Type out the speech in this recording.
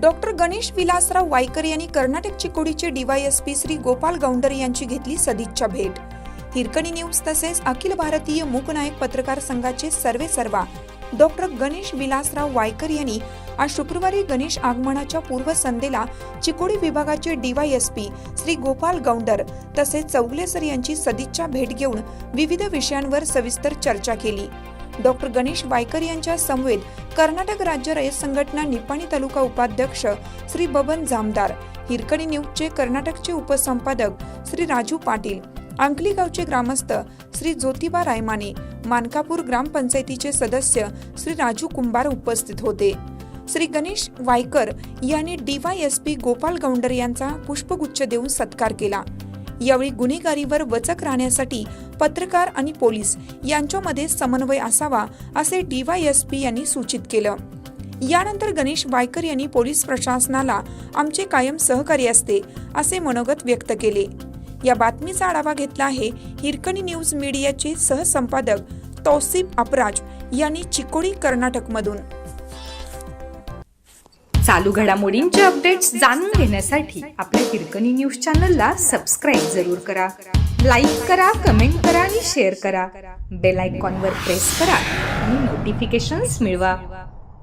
Doctor Ganesh Vilasrao Waikar यांनी कर्नाटक चिकोडीचे DYSP Shri Gopal Gounder यांची घेतली सदिच्छा भेट. हिरकणी न्यूज तसेच अखिल भारतीय मूकनायक पत्रकार संघाचे सर्वे सर्वा डॉक्टर गणेश विलासराव वायकर यांनी आज शुक्रवारी गणेश आगमनाच्या पूर्वसंध्येला चिकोडी विभागाचे डीवायएसपी श्री गोपाल गौंडर तसेच चौगलेसर यांची सदिच्छा भेट घेऊन विविध विषयांवर सविस्तर चर्चा केली. डॉक्टर गणेश वायकर यांच्या समवेत कर्नाटक राज्य रयत संघटना निपाणी तालुका उपाध्यक्ष श्री बबन जामदार हिरकणी न्यूजचे कर्नाटकचे उपसंपादक श्री राजू पाटील अंकली गावचे ग्रामस्थ श्री ज्योतिबा रायमाने मानकापूर ग्रामपंचायतीचे सदस्य श्री राजू कुंभार उपस्थित होते. श्री गणेश वायकर यांनी डीवायएसपी गोपाल गौंडर यांचा पुष्पगुच्छ देऊन सत्कार केला. यावेळी गुन्हेगारीवर वचक राहण्यासाठी पत्रकार आणि पोलीस यांच्यामध्ये समन्वय असावा असे डीवायएसपी यांनी सूचित केलं. यानंतर गणेश वायकर यांनी पोलीस प्रशासनाला आमचे कायम सहकार्य असते असे मनोगत व्यक्त केले. या बातमीचा आढावा घेतला आहे हिरकणी न्यूज मीडियाचे सहसंपादक तौसिफ अपराज यांनी चिकोडी कर्नाटकमधून. चालू घडामोडींचे अपडेट्स जाणून घेण्यासाठी आपल्या हिरकणी न्यूज चॅनलला सबस्क्राईब जरूर करा. लाईक करा कमेंट करा आणि शेअर करा. बेल आयकॉनवर प्रेस करा आणि नोटिफिकेशन्स मिळवा.